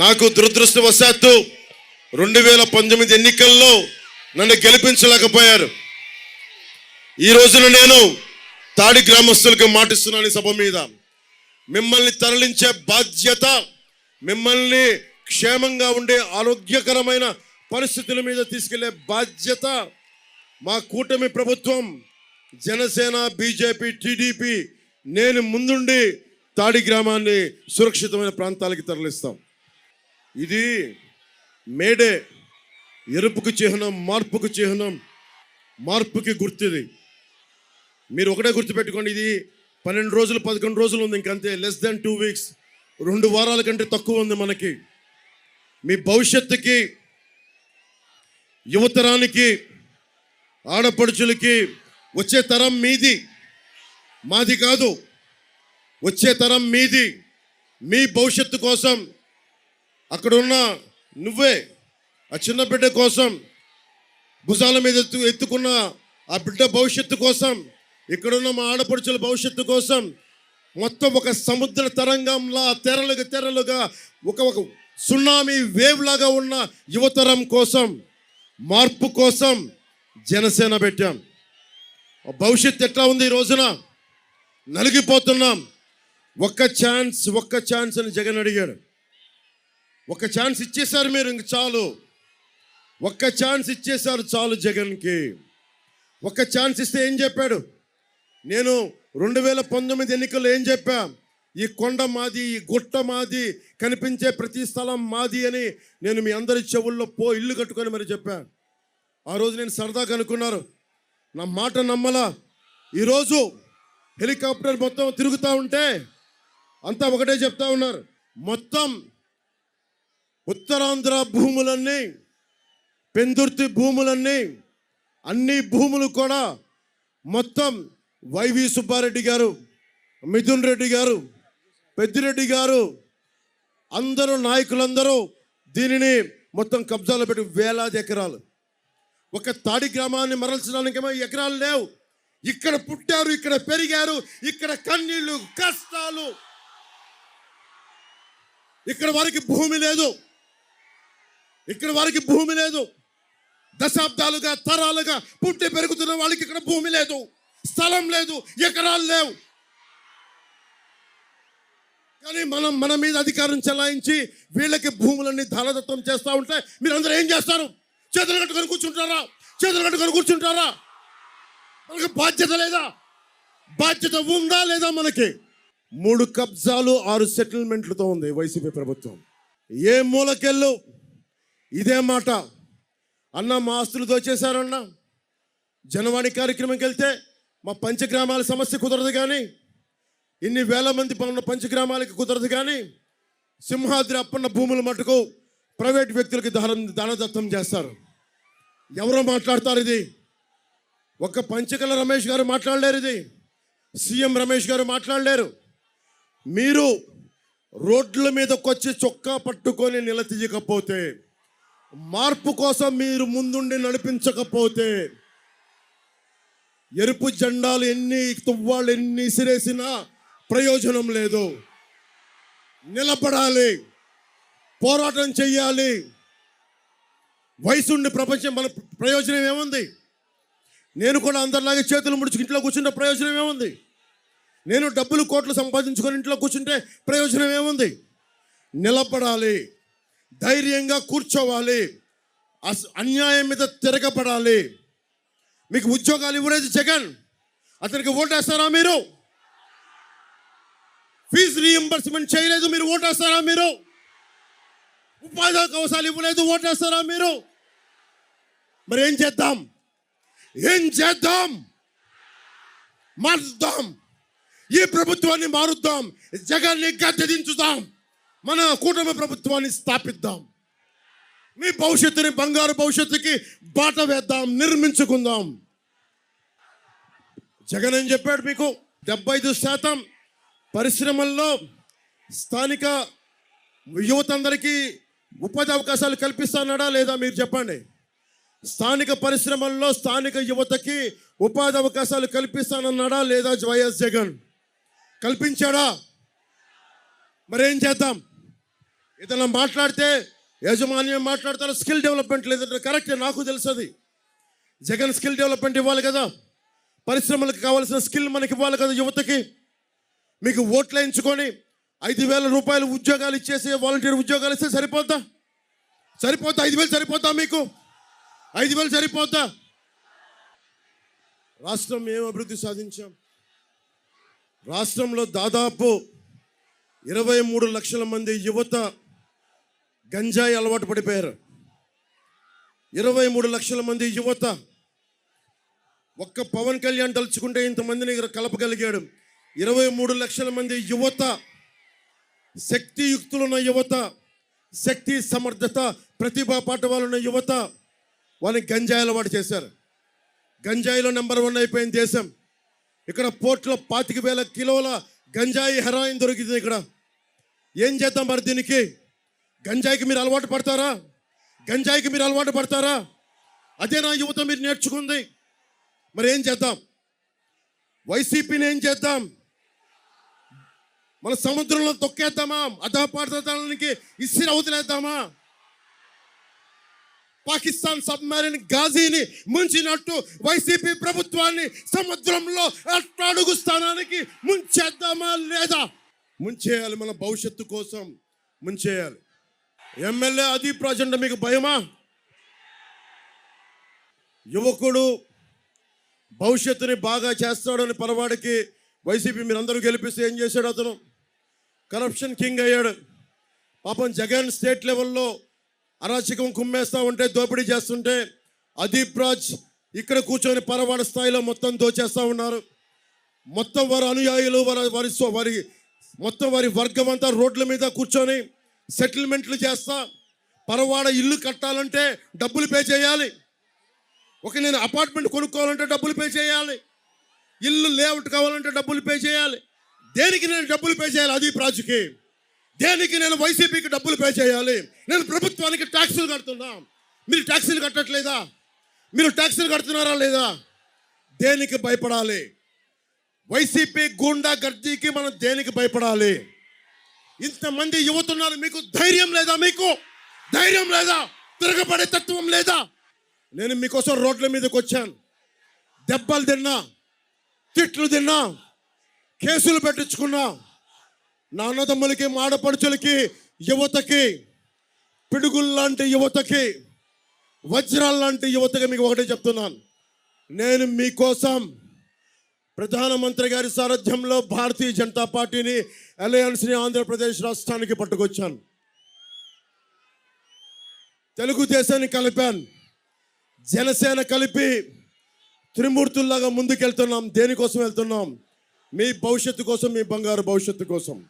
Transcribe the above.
నాకు దురదృష్టవశాత్తు రెండు వేల పంతొమ్మిది ఎన్నికల్లో నన్ను గెలిపించలేకపోయారు. ఈ రోజున నేను తాడి గ్రామస్తులకు మాటిస్తున్నాను సభ మీద. మిమ్మల్ని తరలించే బాధ్యత మిమ్మల్ని క్షేమంగా ఉండే ఆరోగ్యకరమైన పరిస్థితుల మీద తీసుకెళ్ళే బాధ్యత మా కూటమి ప్రభుత్వం జనసేన బీజేపీ టీడీపీ నేను ముందుండి తాడి గ్రామాన్ని సురక్షితమైన ప్రాంతాలకి తరలిస్తాం. ఇది మేడే ఎరుపుకు చిహ్నం మార్పుకు చిహ్నం మార్పుకి గుర్తుది. మీరు ఒకటే గుర్తుపెట్టుకోండి ఇది పన్నెండు రోజులు పదకొండు రోజులు ఉంది ఇంకంతే లెస్ దాన్ టూ వీక్స్ రెండు వారాల కంటే తక్కువ ఉంది మనకి. మీ భవిష్యత్తుకి యువతరానికి ఆడపడుచులకి వచ్చే తరం మీది. మాది కాదు వచ్చే తరం మీది. మీ భవిష్యత్తు కోసం అక్కడ ఉన్న నువ్వే ఆ చిన్న బిడ్డ కోసం భుజాల మీద ఎత్తు ఎత్తుకున్న ఆ బిడ్డ భవిష్యత్తు కోసం ఇక్కడున్న మా ఆడపడుచుల భవిష్యత్తు కోసం మొత్తం ఒక సముద్ర తరంగంలా తెరలుగా తెరలుగా ఒక ఒక సునామీ వేవ్ లాగా ఉన్న యువతరం కోసం మార్పు కోసం జనసేన పెట్టాం. ఆ భవిష్యత్తు ఎట్లా ఉంది ఈ రోజున? నలిగిపోతున్నాం. ఒక్క ఛాన్స్ ఒక్క ఛాన్స్ అని జగన్ అడిగాడు. ఒక ఛాన్స్ ఇచ్చేశారు మీరు ఇంక చాలు. ఒక్క ఛాన్స్ ఇచ్చేశారు చాలు జగన్కి. ఒక్క ఛాన్స్ ఇస్తే ఏం చెప్పాడు? నేను రెండు వేల పంతొమ్మిది ఎన్నికల్లో ఏం చెప్పా? ఈ కొండ మాది ఈ గుట్ట మాది కనిపించే ప్రతి స్థలం మాది అని నేను మీ అందరి చెవుల్లో పో ఇల్లు కట్టుకొని మరి చెప్పా. ఆ రోజు నేను సరదాగా అనుకున్నారు. నా మాట నమ్మలా. ఈరోజు హెలికాప్టర్ మొత్తం తిరుగుతూ ఉంటే అంతా ఒకటే చెప్తా ఉన్నారు. మొత్తం ఉత్తరాంధ్ర భూములన్నీ పెందుర్తి భూములన్నీ అన్ని భూములు కూడా మొత్తం వైవి సుబ్బారెడ్డి గారు మిథున్ రెడ్డి గారు పెద్దిరెడ్డి గారు అందరూ నాయకులందరూ దీనిని మొత్తం కబ్జాలో పెట్టి వేలాది ఎకరాలు. ఒక తాడి గ్రామాన్ని మరల్చడానికేమో ఎకరాలు లేవు. ఇక్కడ పుట్టారు ఇక్కడ పెరిగారు ఇక్కడ కన్నీళ్ళు కష్టాలు. ఇక్కడ వారికి భూమి లేదు. ఇక్కడ వారికి భూమి లేదు. దశాబ్దాలుగా తరాలుగా పుట్టి పెరుగుతున్న వాళ్ళకి ఇక్కడ భూమి లేదు. స్థలం లేదు ఎకరాలు లేవు. కానీ మనం మన మీద అధికారం చెలాయించి వీళ్ళకి భూములన్నీ ధనదత్వం చేస్తూ ఉంటే మీరందరూ ఏం చేస్తారు? చేతులు కట్టుకొని కూర్చుంటారా? చేతులు కట్టుకొని కూర్చుంటారా? మనకి బాధ్యత లేదా? బాధ్యత ఉందా లేదా మనకి? మూడు కబ్జాలు ఆరు సెటిల్మెంట్లతో ఉంది వైసీపీ ప్రభుత్వం. ఏ మూలకెళ్ళు? ఇదే మాట. అన్న మా ఆస్తులు దోచేశారన్న. జనవాణి కార్యక్రమంకి వెళ్తే మా పంచగ్రామాల సమస్య కుదరదు కానీ ఇన్ని వేల మంది ఉన్న పంచగ్రామాలకి కుదరదు కానీ సింహాద్రి అప్పన్న భూముల మటుకు ప్రైవేట్ వ్యక్తులకి దానం దానదత్తం చేస్తారు. ఎవరో మాట్లాడతారు ఇది? ఒక పంచకల రమేష్ గారు మాట్లాడలేరు ఇది. సీఎం రమేష్ గారు మాట్లాడలేరు. మీరు రోడ్ల మీదకి వచ్చి చొక్కా పట్టుకొని నిలదీయకపోతే మార్పు కోసం మీరు ముందుండి నడిపించకపోతే ఎరుపు జెండాలు ఎన్ని తువ్వాళ్ళు ఎన్ని సిరేసినా ప్రయోజనం లేదు. నిలబడాలి. పోరాటం చెయ్యాలి. వయసుండి ప్రపంచం మన ప్రయోజనం ఏముంది? నేను కూడా అందరిలాగే చేతులు ముడుచుకు ఇంట్లో కూర్చుంటే ప్రయోజనం ఏముంది? నేను డబ్బులు కోట్లు సంపాదించుకొని ఇంట్లో కూర్చుంటే ప్రయోజనం ఏముంది? నిలబడాలి. ధైర్యంగా కూర్చోవాలి. అస్ అన్యాయం మీద తిరగబడాలి. మీకు ఉద్యోగాలు ఇవ్వలేదు జగన్. అతనికి ఓటేస్తారా మీరు? ఫీజు రీఎంబర్స్మెంట్ చేయలేదు మీరు ఓటేస్తారా మీరు? ఉపాధి అవకాశాలు ఇవ్వలేదు ఓటేస్తారా మీరు? మరి ఏం చేద్దాం? ఏం చేద్దాం? మారుద్దాం. ఈ ప్రభుత్వాన్ని మారుద్దాం. జగన్ని గద్దె దించుదాం మన కూటమి ప్రభుత్వాన్ని స్థాపిద్దాం. మీ భవిష్యత్తుని బంగారు భవిష్యత్తుకి బాట వేద్దాం నిర్మించుకుందాం. జగన్ అని చెప్పాడు మీకు? డెబ్బై ఐదు శాతం పరిశ్రమల్లో స్థానిక యువత అందరికీ ఉపాధి అవకాశాలు కల్పిస్తానడా లేదా మీరు చెప్పండి? స్థానిక పరిశ్రమల్లో స్థానిక యువతకి ఉపాధి అవకాశాలు కల్పిస్తానన్నాడా లేదా వైఎస్ జగన్? కల్పించాడా? మరేం చేద్దాం? ఏదైనా మాట్లాడితే యాజమాన్యం మాట్లాడతారు స్కిల్ డెవలప్మెంట్ లేదంటే కరెక్టే నాకు తెలుసు జగన్ స్కిల్ డెవలప్మెంట్ ఇవ్వాలి కదా. పరిశ్రమలకు కావాల్సిన స్కిల్ మనకి ఇవ్వాలి కదా యువతకి. మీకు ఓట్లు వేయించుకొని ఐదు వేల రూపాయలు ఉద్యోగాలు ఇచ్చేసి వాలంటీర్ ఉద్యోగాలు ఇస్తే సరిపోద్దా? సరిపోద్దా? ఐదు వేలు సరిపోద్దా మీకు? ఐదు వేలు సరిపోద్దా? రాష్ట్రం ఏం అభివృద్ధి సాధించాం. రాష్ట్రంలో దాదాపు ఇరవై మూడు లక్షల మంది యువత గంజాయి అలవాటు పడిపోయారు. ఇరవై మూడు లక్షల మంది యువత ఒక్క పవన్ కళ్యాణ్ తలుచుకుంటే ఇంతమందిని కలపగలిగాడు. ఇరవై మూడు లక్షల మంది యువత శక్తియుక్తులున్న యువత శక్తి సమర్థత ప్రతిభా పాఠవాలున్న యువత వాళ్ళని గంజాయి అలవాటు చేశారు. గంజాయిలో నెంబర్ వన్ అయిపోయింది దేశం. ఇక్కడ పోర్ట్లో పాతిక వేల కిలోల గంజాయి హెరాయిన్ దొరికింది ఇక్కడ. ఏం చేద్దాం మరి దీనికి? గంజాయికి మీరు అలవాటు పడతారా? గంజాయికి మీరు అలవాటు పడతారా? అదే నా యువత మీరు నేర్చుకుంది. మరి ఏం చేద్దాం? వైసీపీని ఏం చేద్దాం? మన సముద్రంలో తొక్కేద్దామా? అధపాడతానికి ఇసిరి అవతలేద్దామా? పాకిస్తాన్ సబ్మెరీన్ గాజీని ముంచినట్టు వైసీపీ ప్రభుత్వాన్ని సముద్రంలో అడుగు స్థానానికి ముంచేద్దామా లేదా? ముంచేయాలి మన భవిష్యత్తు కోసం. ముంచేయాలి. ఎమ్మెల్యే అదీప్ రాజ్ అంటే మీకు భయమా? యువకుడు భవిష్యత్తుని బాగా చేస్తాడని పరవాడికి వైసీపీ మీరందరూ గెలిపిస్తే ఏం చేశాడు అతను? కరప్షన్ కింగ్ అయ్యాడు. పాపం జగన్ స్టేట్ లెవెల్లో అరాచకం కుమ్మేస్తూ ఉంటే దోపిడీ చేస్తుంటే అదీప్ రాజ్ ఇక్కడ కూర్చొని పరవాడ స్థాయిలో మొత్తం దోచేస్తూ ఉన్నారు. మొత్తం వారి అనుయాయులు వారి వారి వారి మొత్తం వారి వర్గం అంతా రోడ్ల మీద కూర్చొని సెటిల్మెంట్లు చేస్తా. పరవాడ ఇల్లు కట్టాలంటే డబ్బులు పే చేయాలి. ఒక నేను అపార్ట్మెంట్ కొనుక్కోవాలంటే డబ్బులు పే చేయాలి. ఇల్లు లేఅవుట్ కావాలంటే డబ్బులు పే చేయాలి. దేనికి నేను డబ్బులు పే చేయాలి? అది ప్రాజెక్ట్కి దేనికి నేను వైసీపీకి డబ్బులు పే చేయాలి? నేను ప్రభుత్వానికి ట్యాక్సులు కడుతున్నా. మీరు ట్యాక్సీలు కట్టట్లేదా? మీరు ట్యాక్సీలు కడుతున్నారా లేదా? దేనికి భయపడాలి? వైసీపీ గూండా గర్జీకి మనం దేనికి భయపడాలి? ఇంతమంది యువతున్నారు మీకు ధైర్యం లేదా మీకు? ధైర్యం లేదా? తిరగబడే తత్వం లేదా? నేను మీకోసం రోడ్ల మీదకి వచ్చాను. దెబ్బలు తిన్నా తిట్లు తిన్నా కేసులు పెట్టించుకున్నా. నా అన్నదమ్ములకి మాడపడుచులకి యువతకి పిడుగుల్లాంటి యువతకి వజ్రాల లాంటి యువతకి మీకు ఒకటే చెప్తున్నాను. నేను మీకోసం ప్రధానమంత్రి గారి సారథ్యంలో భారతీయ జనతా పార్టీని అలయన్స్ని ఆంధ్రప్రదేశ్ రాష్ట్రానికి పట్టుకొచ్చాను. తెలుగుదేశాన్ని కలిపాను. జనసేన కలిపి త్రిమూర్తుల్లాగా ముందుకెళ్తున్నాం. దేనికోసం వెళ్తున్నాం? మీ భవిష్యత్తు కోసం మీ బంగారు భవిష్యత్తు కోసం.